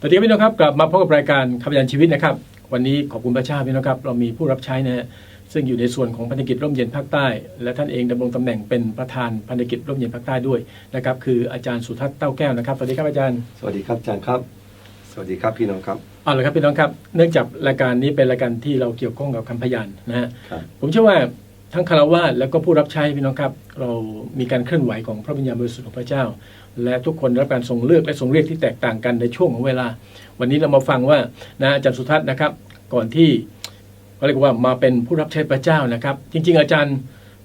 สวัสดีครับพี่น้องครับกลับมาพบกับรายการคำยันชีวิตนะครับ วันนี้ขอบคุณพระเจ้าพี่น้องครับ เรามีผู้รับใช้นะฮะซึ่งอยู่ในส่วนของพันธกิจร่มเย็นภาคใต้ และท่านเองดำรงตำแหน่งเป็นประธานพันธกิจร่มเย็นภาคใต้ด้วยนะครับคืออาจารย์สุทัศน์เต้าแก้วนะครับสวัสดีครับอาจารย์สวัสดีครับอาจารย์ครับ สวัสดีครับพี่น้องครับเอาละครับพี่น้องครับ เนื่องจากรายการนี้เป็นรายการที่เราเกี่ยวข้องกับคำพยานนะฮะครับผมเชื่อว่า ทั้งคารวะแล้วก็ผู้รับใช้พี่น้องครับ เรามีการเคลื่อนไหวของพระวิญญาณบริสุทธิ์ของพระเจ้า และทุกคนได้รับการทรงเลือกและทรงเรียกที่แตกต่างกันในช่วงของเวลา วันนี้เรามาฟังว่านะอาจารย์สุทัศน์นะครับ ก่อนที่เขาเรียกว่ามาเป็นผู้รับใช้พระเจ้านะครับ จริง ๆ อาจารย์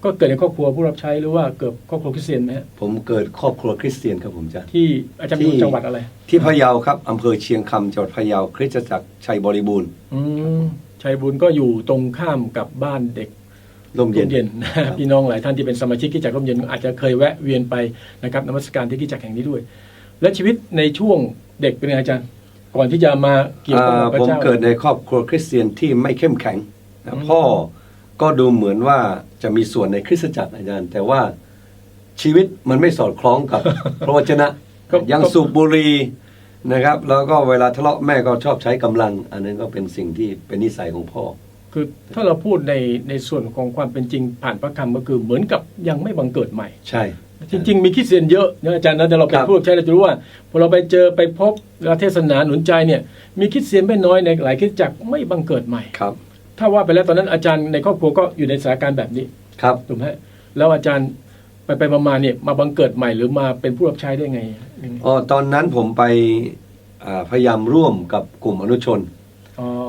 ก็เกิดในครอบครัวผู้รับใช้หรือว่าเกิดครอบครัวคริสเตียนไหมฮะผมเกิดครอบครัวคริสเตียนครับผมอาจารย์ที่อาจารย์อยู่ที่จังหวัดอะไร ที่พะเยาครับอำเภอเชียงคำจังหวัดพะเยาคริสตจักรชัยบริบูรณ์อืมชัยบุญก็อยู่ตรงข้ามกับบ้านเด็ก ลมเย็ร่นมเย็นนะฮะพี่น้องหลายท่านที่เป็นสมาชิกกิจจักรร่มเย็นอาจจะเคยแวะเวียนไปนะครับนมัสการที่กิจจักรแห่งนี้ด้วย และชีวิตในช่วงเด็กเป็นไงอาจารย์ ก่อนที่จะมาเกี่ยวข้องกับพระผมเจ้าเกิดในครอบครัวคริสเตียนที่ไม่เข้มแข็งนะอืมพ่อก็ดูเหมือนว่าจะมีส่วนในคริสตจักรอาจารย์ แต่ว่าชีวิตมันไม่สอดคล้องกับพระวจนะก็ยังก็สูบบุหรี่นะครับ แล้วก็เวลาทะเลาะแม่ก็ชอบใช้กำลัง อันนั้นก็เป็นสิ่งที่เป็นนิสัยของพ่อ คือถ้าเราพูดในในส่วนของความเป็นจริงผ่านพระคำก็คือเหมือนกับยังไม่บังเกิดใหม่ ใช่ จริง ๆ มีคริดเสียนเยอะนะอาจารย์นะแต่เราเป็นครับผู้รับใช้เราจะรู้ว่าพอเราไปเจอไปพบและเทศนาหนุนใจเนี่ย มีคริดเสียนไม่น้อยในหลายคริดจักรไม่บังเกิดใหม่ครับ ถ้าว่าไปแล้วตอนนั้นอาจารย์ในครอบครัวก็อยู่ในสถานการณ์แบบนี้ครับถูกไหมแล้วอาจารย์ไปไปมามาเนี่ยมาบังเกิดใหม่หรือมาเป็นผู้รับใช้ได้ไงอ๋อตอนนั้นผมไปอ่าพยายามร่วมกับกลุ่มอนุชนอ๋อ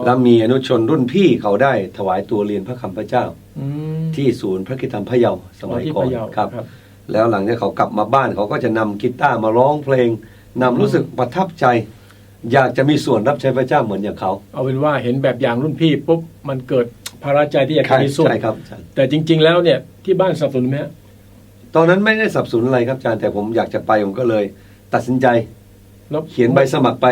แล้วมีอนุชนรุ่นพี่เขาได้ถวายตัวเรียนพระคำพระเจ้าอืมที่ศูนย์พระคิดธรรมพะเยาสมัยที่ก่อนพะเยาครับครับ แล้วหลังจากเขากลับมาบ้านเขาก็จะนำกีตาร์มาร้องเพลงนำรู้สึกประทับใจ อยากจะมีส่วนรับใช้พระเจ้าเหมือนอย่างเขา เอาเป็นว่าเห็นแบบอย่างรุ่นพี่ปุ๊บมันเกิดภาระใจที่อยากจะใช่มีส่วนใช่ครับใช่แต่จริง ๆ แล้วเนี่ยที่บ้านสนับสนุนไหมฮะตอนนั้นไม่ได้สับสนอะไรครับอาจารย์แต่ผมอยากจะไปผมก็เลย ตัดสินใจแล้วเขียนใบสมัครไป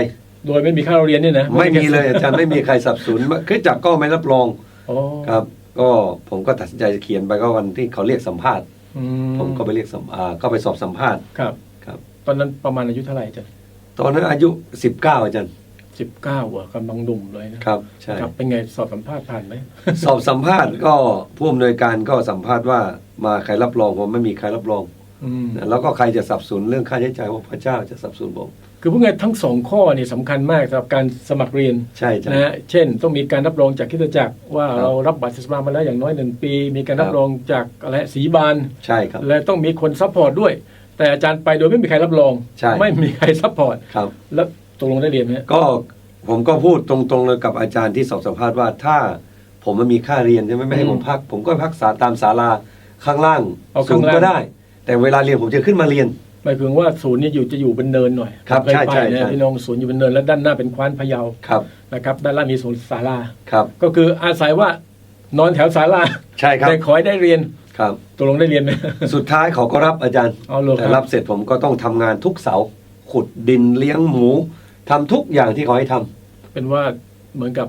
โดยไม่มีค่าเราเรียนเนี่ยนะไม่มีเลยอาจารย์ไม่มีใครสับสนคือจักรก็ไม่รับรองอ๋อครับ ก็ผมก็ตัดสินใจเขียนไปก็วันที่เขาเรียกสัมภาษณ์อืผมก็ไปเรียกสัมอ่าก็ไปสอบสัมภาษณ์ครับครับ ตอนนั้นประมาณอายุเท่าไหร่อาจารย์ตอนนั้นอายุ19อาจารย์สิบเก้าอะกำลังหนุ่มเลยนะครับใช่ครับเป็นไงสอบสัมภาษณ์ผ่านไหมสอบสัมภาษณ์ก็ผู้อำนวยการก็สัมภาษณ์ว่ามาใครรับรองผมไม่มีใครรับรองอืมนะแล้วก็ใครจะสับสนเรื่องค่าใช้จ่ายว่าพระเจ้าจะสับสนผม คือพวกไงทั้งสองข้อนี่สำคัญมากสำหรับการสมัครเรียนใช่อาจารนะย์ฮะเช่น ต้องมีการรับรองจากคริสตจักรว่าครับ เรารับบัตรศิษย์มามาแล้วอย่างน้อยหนึ่งปี มีการครับรับรองจากอะไรสีบาน ใช่ครับ และต้องมีคนซัพพอร์ตด้วย แต่อาจารย์ไปโดยไม่มีใครรับรอง ใช่ ไม่มีใครซัพพอร์ตครับ แล้วตกลงได้เรียนไหมฮะ ก็ผมก็พูดตรงๆเลยกับอาจารย์ที่สอบสัมภาษณ์ว่าถ้าผมมันมีค่าเรียนใช่ไหมไม่ให้ผมพัก ผมก็พักษาตามศาลาข้างล่างสูงก็ได้ แต่เวลาเรียนผมจะขึ้นมาเรียน หมายถึงว่าศูนย์นี่อยู่จะอยู่บนเนินหน่อยครับเคยใช่ไปใช่นะใช่ พี่น้องศูนย์อยู่บนเนิน แล้วด้านหน้าเป็นควานพะเยาครับ นะครับ ด้านล่างมีศูนย์ศาลา ครับ ก็คืออาศัยว่านอนแถวศาลาใช่ครับ แต่ขอให้ได้เรียนครับ ตกลงได้เรียนไหม สุดท้ายเขาก็รับอาจารย์ เอาเลยแต่ครัรับบเสร็จผมก็ต้องทำงานทุกเสาร์ขุดดินเลี้ยงหมูทำทุกอย่างที่เขาให้ทำเป็นว่าเหมือนกับ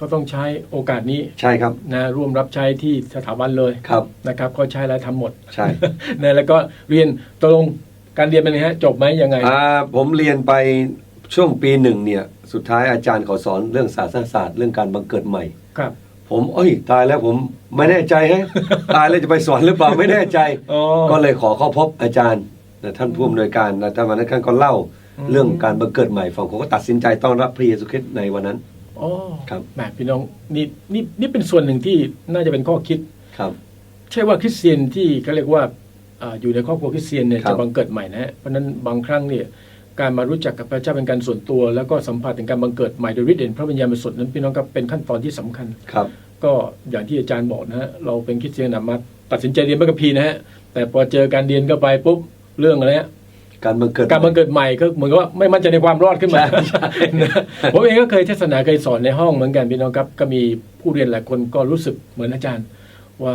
ก็ต้องใช้โอกาสนี้ใช่ครับ นะร่วมรับใช้ที่สถาบันเลยครับ นะครับเขาใช้แล้วทำหมด ใช่ นะแล้วก็เรียนตกลง การเรียนเป็นไงฮะจบไหมยังไง อ่าผมเรียนไปช่วงปีหนึ่งเนี่ย สุดท้ายอาจารย์เขาสอนเรื่องศาสนศาสตร์เรื่องการบังเกิดใหม่ ครับ ผมเอ้ยตายแล้วผมไม่แน่ใจฮะ ตายแล้วจะไปสอนหรือเปล่าไม่แน่ใจ อ๋อ ก็เลยขอเข้าพบอาจารย์นะท่านผู้อำนวยการนะท่านวันนั้นท่านก็เล่าอืม เรื่องการบังเกิดใหม่ฝั่งผมก็ตัดสินใจต้อนรับพระเยซูคริสต์ในวันนั้น อ๋อครับ แหมพี่น้องนี่นี่นี่เป็นส่วนหนึ่งที่น่าจะเป็นข้อคิด ครับ ใช่ว่าคริสเตียนที่เขาเรียกว่า อ่าอยู่ในครอบครัวคริสเตียนเนี่ยครับ จะบังเกิดใหม่นะฮะเพราะฉะนั้นบางครั้งเนี่ยการมารู้จักกับพระเจ้าเป็นการส่วนตัว แล้วก็สัมผัสถึงการบังเกิดใหม่โดยฤทธิ์เดชพระวิญญาณบริสุทธิ์นั้นพี่น้องครับเป็นขั้นตอนที่สำคัญ ครับ ก็อย่างที่อาจารย์บอกนะฮะเราเป็นคริสเตียนนะมาตัดสินใจเรียนพระคัมภีร์นะฮะแต่พอเจอการเรียนเข้าไปปุ๊บเรื่องอะไรฮะ การบังเกิด การบังเกิดใหม่ก็เหมือนกับว่าไม่มั่นใจในความรอดขึ้นมาใช่ใช่ นะผมเองก็เคยเทศนาเคยสอนในห้องเหมือนกันพี่น้องครับ ก็มีผู้เรียนหลายคนก็รู้สึกเหมือนอาจารย์ ว่า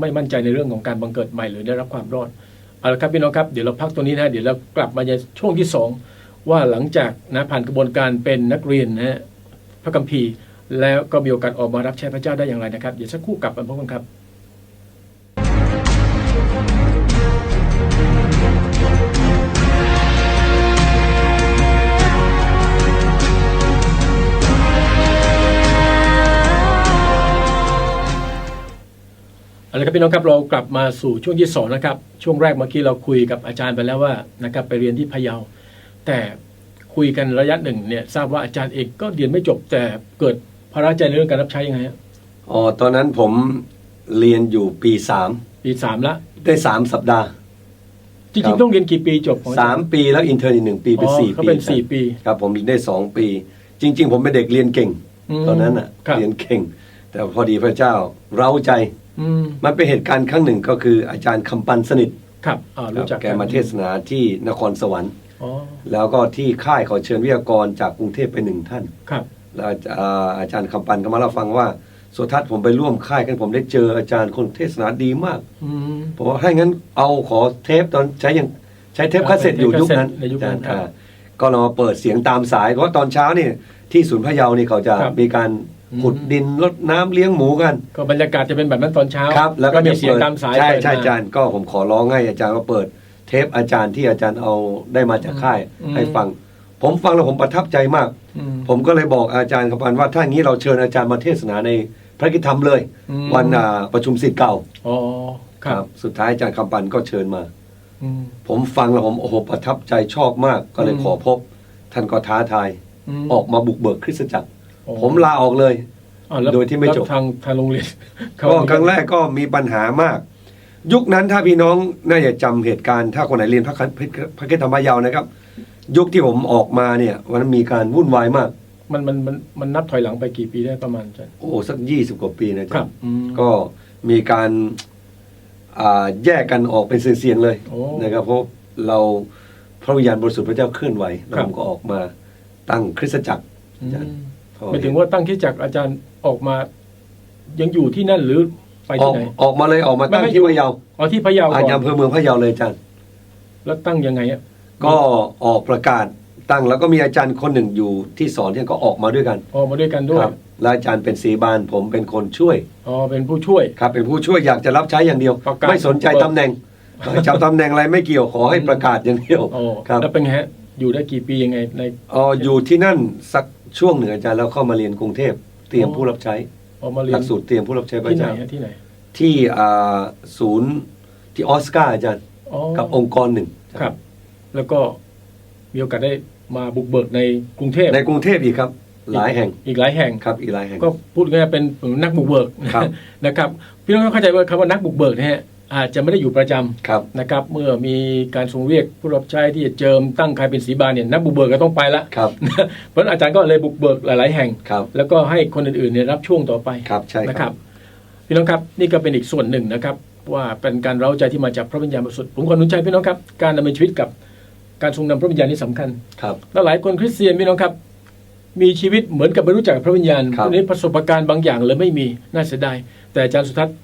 ไม่มั่นใจในเรื่องของการบังเกิดใหม่หรือได้รับความรอดเอาละครับพี่น้องครับเดี๋ยวเราพักตรงนี้นะเดี๋ยวเรากลับมาในช่วงที่สองว่าหลังจากนะผ่านกระบวนการเป็นนักเรียนนะฮะพระคัมภีร์แล้วก็มีโอกาสออกมารับใช้พระเจ้าได้อย่างไรนะครับ เดี๋ยวสักครู่กลับมาพบกันครับ ละครับพี่น้องครับเรากลับมาสู่ช่วงที่สองนะครับช่วงแรกเมื่อกี้เราคุยกับอาจารย์ไปแล้วว่านะครับไปเรียนที่พะเยา แต่คุยกันระยะหนึ่งเนี่ยทราบว่าอาจารย์เองก็เรียนไม่จบแต่เกิดภาระใจในเรื่องการรับใช้ยังไงฮะอ๋อตอนนั้นผมเรียนอยู่ปีสามปีสามละได้สามสัปดาห์ จครัริงบ ๆต้องเรียนกี่ปีจบของอจรย์ สามปีแล้วอินเทอร์อีกหนึ่งปีเป็นอ๋อสี่เขาปีเป็นสี่ครับปีครับผมได้สองปี จริง ๆ ผมเป็นเด็กเรียนเก่งมตอนนั้นอะ ครับ เรียนเก่ง แต่พอดีพระเจ้า เร้าใจ อืมมันเป็นเหตุการณ์ครั้งหนึ่งก็คืออาจารย์คำปันสนิทครับอ่ารู้จักแกมาเทศนาที่นครสวรรค์ อ๋อแล้วก็ที่ค่ายเขาเชิญวิทยากรจากกรุงเทพไปหนึ่งท่าน ครับแล้วอาจอ่าอาจารย์คำปันก็มาเล่าฟังว่าสุทัศน์ผมไปร่วมค่ายกันผมได้เจออาจารย์คนเทศนาดีมากอืม ผมว่าให้งั้นเอาขอเทปตอนใช้ยังใช้เทปคาสเซ็ตอยู่เทปยุคนั้นคาสเซ็ตในยุคนั้นอาจารย์ครับอ่าก็เรามาเปิดเสียงตามสายเพราะตอนเช้านี่ที่ศูนย์พะเยานี่เขาจะครับ มีการ ขุดอืมดินรดน้ำเลี้ยงหมูกัน ก็บรรยากาศจะเป็นแบบนั้นตอนเช้าครับ แล้วก็มีจะเสียงปิดตามสายใช่เปิดใช่มอาจารย์ก็ผมขอร้องให้อาจารย์ว่าเปิด เทปอาจารย์ที่อาจารย์เอาได้มาจากค่ายอืมให้ฟัง ผมฟังแล้วผมประทับใจมากอืมผมก็เลยบอกอาจารย์คำปันว่าถ้าอย่างนี้เราเชิญอาจารย์มาเทศนาในพระกิจธรรมเลยอืมวันอ่าประชุมศิษย์เก่าอ๋อครับ สุดท้ายอาจารย์คำปันก็เชิญมาอืมผมฟังแล้วผมโอ้โหประทับใจชอบมาก ก็เลยอืมขอพบ ท่านก็ท้าทายมออกมาบุกเบิกคริสตจักรอ๋อ ผมลาออกเลยอ่าแล้วโดยที่ไม่จบ แล้วทางทางโรงเรียนเขาก็ครั้งแรกก็มีปัญหามาก ยุคนั้นถ้าพี่น้องน่าจะจำเหตุการณ์ ถ้าคนไหนเรียนพระคันพระเกตธรรมยาวนะครับ ยุคที่ผมออกมาเนี่ยวันนั้นมีการวุ่นวายมาก มันมันมันมันนับถอยหลังไปกี่ปีได้ประมาณจะโอ้สักยี่สิบกว่าปีนะครัจ๊ะบอืม ก็มีการอ่าแยกกันออกเป็นเสียงๆเลยโอ้นะครับเพราะเราพระวิญญาณบริสุทธิ์พระเจ้าเคลื่อนไหวแล้วครัผบมก็ออกมาตั้งคริสตจักร อืม อาจารย์หมายถึงว่าตั้งที่จากอาจารย์ออกมา ยังอยู่ที่นั่นหรือไปออที่กไหน ออกมาเลยออกมาตั้งไม่ไม่ที่พะเยาอ๋อที่พะเยาก่อาอนจารย์อำเภอเมืองพะเยาเลยอาจารย์ แล้วตั้งยังไงอะก็ออกประกาศตั้งแล้วก็มีอาจารย์คนหนึ่งอยู่ที่สอนที่ก็ออกมาด้วยกันออกมาด้วยกันด้วคยรับแล้วอาจารย์เป็นสีบานผมเป็นคนช่วยอ๋อเป็นผู้ช่วยครับ เป็นผู้ช่วยอยากจะรับใช้อย่างเดียวประกาศไม่สนใจตำแหน่งจับตำแหน่งอะไรไม่เกี่ยวขอให้ประกาศอย่างเดียวอ๋อครับแล้วเป็นไงฮะอยู่ได้กี่ปียังไงในอ๋ออยู่ที่นั่นสัก ช่วงหนึ่งอาจารย์แล้วเข้ามาเรียนกรุงเทพเตรียมอ๋อผู้รับใช้ออกมาเรียหนลักสูตรเตรียมผู้รับใช้พระที่ไหนเจ้าฮะที่ไหนที่อ่าศูนย์ที่ออสการ์อาจารย์อ๋อกับองค์กรหนึ่งครับ แล้วก็มีโอกาสได้มาบุกเบิกในกรุงเทพในกรุงเทพอีกครับ หลายแห่งอีกหลายแห่ง ครับอีกหลายแห่ง ก็พูดง่ายๆเป็นนักบุกเบิกครับ นะครับ พี่น้องต้องเข้าใจว่าคำว่านักบุกเบิกนะฮะอาจจะไม่ได้อยู่ประจำครับนะครับ เมื่อมีการทรงเรียกผู้รับใช้ที่จะเจิมตั้งใครเป็นสีบานเนี่ยนักบุกเบิกก็ต้องไปละ ครับ เพราะฉะนั้นอาจารย์ก็เลยบุกเบิกหลาย ๆ แห่ง ครับแล้วก็ให้คนอื่น ๆ เนี่ยรับช่วงต่อไปครับใช่นะคครัรับบพี่น้องครับนี่ก็เป็นอีกส่วนหนึ่งนะครับ ว่าเป็นการเร้าใจที่มาจากพระวิญญาณบริสุทธิ์ผมขอหนุนใจพี่น้องครับการดำเนินชีวิตกับการทรงนำพระวิญญาณนี่สำคัญ ครับ และหลายคนคริสเตียนพี่น้องครับ มีชีวิตเหมือนกับไม่รู้จักพระวิญญาณครับวันนี้ประสบการณ์บางอย่างเลยไม่มีน่าเสียดายแต่อาจารย์สุทัศน์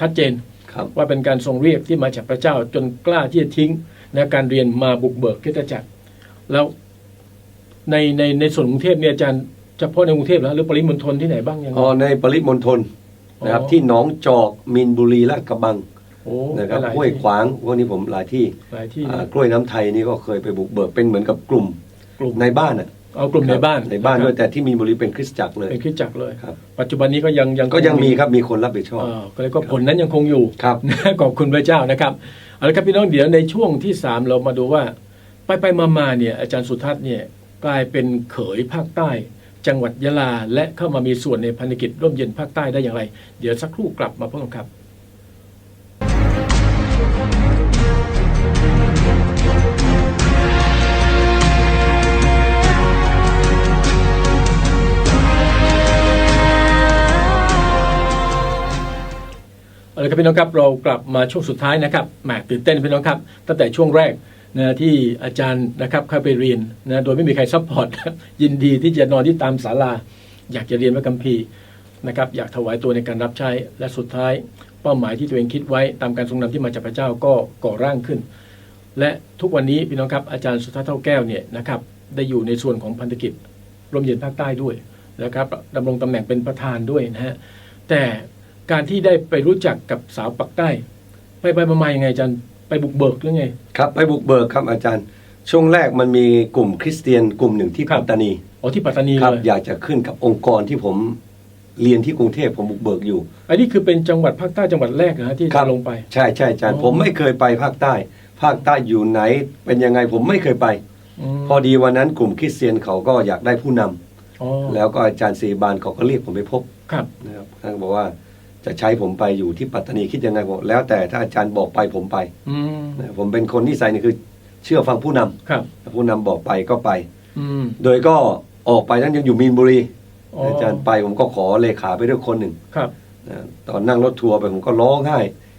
ชัดเจนครับ ว่าเป็นการทรงเรียกที่มาจากพระเจ้าจนกล้าที่จะทิ้งนะการเรียนมาบุกเบิกคริสตจักร แล้วในในในส่วนกรุงเทพเนี่ยอาจารย์เฉพาะในกรุงเทพแล้วหรือปริมณฑลที่ไหนบ้างยังไงอ๋อในปริมณฑลนะครับอ๋อที่หนองจอกมินบุรีลาดกระบังโอ้นะครับหลายห้วยที่ขวางพวกนี้ผมหลายที่หลายที่อ่ากล้วยน้ำไทยนี่ก็เคยไปบุกเบิกเป็นเหมือนกับกลุ่มกลุ่มในบ้านอะ เอากลุ่มในบ้านในบ้านด้วยะคแต่ที่มีนบุรีเป็นคริสตจักรเลรับยเป็นคริสตจักรเลยครับปัจจุบันนี้ก็ยังยังก็ยังมีครับมีคนรับผิดชอบเอ่อก็เลยก็ผลนั้นยังคงอยู่ครับขอบคุณพระเจ้านะครับเอาละครับพี่น้องเดี๋ยวในช่วงที่สามเรามาดูว่า ไปไปมามาเนี่ยอาจารย์สุทัศน์เนี่ยกลายเป็นเขยภาคใต้ จังหวัดยะลา และเข้ามามีส่วนในพันธกิจร่วมเย็นภาคใต้ได้อย่างไร เดี๋ยวสักครู่กลับมาพบกันครับ ละครับพี่น้องครับเรากลับมาช่วงสุดท้ายนะครับแหมตื่นเต้นพี่น้องครับตั้งแต่ช่วงแรกนะที่อาจารย์นะครับเข้าไปเรียนนะโดยไม่มีใครซัพพอร์ตยินดีที่จะนอนที่ตามศาลา อยากจะเรียนพระคัมภีร์นะครับอยากถวายตัวในการรับใช้และสุดท้าย เป้าหมายที่ตัวเองคิดไว้ตามการทรงนำที่มาจากพระเจ้าก็ก่อร่างขึ้น และทุกวันนี้พี่น้องครับอาจารย์สุทัศน์เท่าแก้วเนี่ยนะครับได้อยู่ในส่วนของพันธกิจร่วมเย็นภาคใต้ด้วยนะครับดำรงตำแหน่งเป็นประธานด้วยนะฮะแต่ การที่ได้ไปรู้จักกับสาวปักใต้ ไปไปมาๆยังไงอาจารย์ไปบุกเบิกหรือไง ครับไปบุกเบิกครับอาจารย์ ช่วงแรกมันมีกลุ่มคริสเตียนกลุ่มหนึ่งที่ครับ ปัตตานีอ๋อที่ปัตตานีครับเลยอยากจะขึ้นกับองค์กรที่ผมเรียนที่กรุงเทพผมบุกเบิกอยู่ อันนี้คือเป็นจังหวัดภาคใต้จังหวัดแรกนะฮะที่ครัจะบลงไป ใช่ใช่อาจารย์ อ๋อ ผมไม่เคยไปภาคใต้ ภาคใต้อยู่ไหน เป็นยังไงผมไม่เคยไป มพอดีวันนั้นกลุ่มคริสเตียนเขาก็อยากได้ผู้นำอ๋อแล้วก็อาจารย์เซบานเขาก็เรียกผมไปพบครับนะครับท่านก็บอกว่า จะใช้ผมไปอยู่ที่ปัตตานีคิดยังไงบอกแล้วแต่ถ้าอาจารย์บอกไปผมไปอืมนะผมเป็นคนนิสัยนี่คือ เชื่อฟังผู้นำครับถ้าผู้นำบอกไปก็ไปอืมโดยก็ออกไปนั้นยังอยู่มีนบุรีอ๋ออาจารย์ไปผมก็ขอเลขาไปด้วยคนหนึ่งครับนะตอนนั่งรถทัวร์ไปผมก็ร้องไห้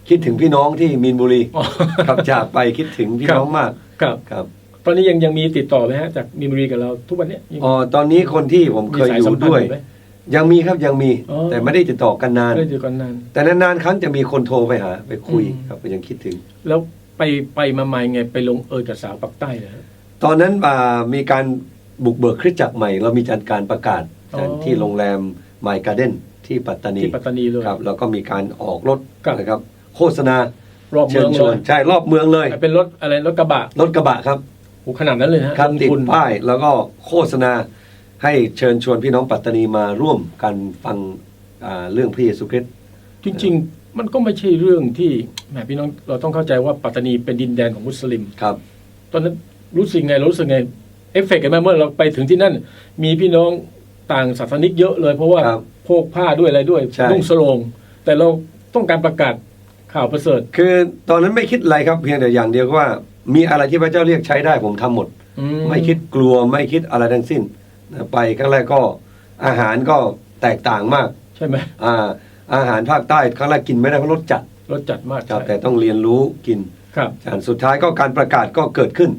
คิดถึงพี่น้องที่มีนบุรีอ๋อครับจากไปคิดถึงพี่ครับน้องมากครับครับ ตอนนี้ยังยังมีติดต่อไหมฮะจากมีนบุรีกับเราทุกวันเนี้ยยังอ๋อตอนนี้คนที่ผมเคยมีสาอสัยู่มพันธ์ด้วยไหม ยังมีครับยังมี อ๋อ แต่ไม่ได้ติดต่อกันนานไม่ได้เจอกันนาน แต่นานๆครั้งจะมีคนโทรไปหา ไปคุยอืม ครับก็ยังคิดถึง แล้วไปไปมาใหม่ไงไปลงเอยกับสาวปากใต้นะฮะ ตอนนั้นอ่ามีการบุกเบิกคริสตจักรใหม่ เรามีการการประกาศอ๋อ ที่โรงแรมไมการ์เด้นที่ปัตตานีที่ปัตตานีเลย ครับแล้วก็มีการออกรถครับ นะครับ โฆษณารอบเชิเมือญงชเลวนยใช่รอบเมืองเลย เป็นรถอะไรรถกระบะรถกระบะครับโอ้ขนาดนั้นเลยนะฮะครับลงติดทุน ป้ายแล้วก็โฆษณา ให้เชิญชวนพี่น้องปัตตานีมาร่วมกันฟังอ่าเรื่องพระเยซูคริสต์จริง ๆ มันก็ไม่ใช่เรื่องที่แหมพี่น้องเราต้องเข้าใจว่าปัตตานีเป็นดินแดนของมุสลิมครับ ตอนนั้นรู้สึกไงรู้สึกไงเอฟเฟกต์กันไหมเมื่อเราไปถึงที่นั่น มีพี่น้องต่างศาสนิกเยอะเลย เพราะว่าครับโพกผ้าด้วยอะไรด้วยใช่นุ่งสโลง แต่เราต้องการประกาศข่าวประเสริฐ คือตอนนั้นไม่คิดอะไรครับเพียงแต่อย่างเดียวว่า มีอะไรที่พระเจ้าเรียกใช้ได้ผมทำหมดอืไม่คิดกลัวไม่คิดอะไรทั้งสิ้น นะไปครั้งแรกก็อาหารก็แตกต่างมากใช่ไหมอ่าอาหารภาคใต้ครั้งแรกกินไม่ได้เพราะรสจัดรสจัดมากครับใช่แต่ต้องเรียนรู้กินครับจานสุดท้ายก็การประกาศก็เกิดขึ้น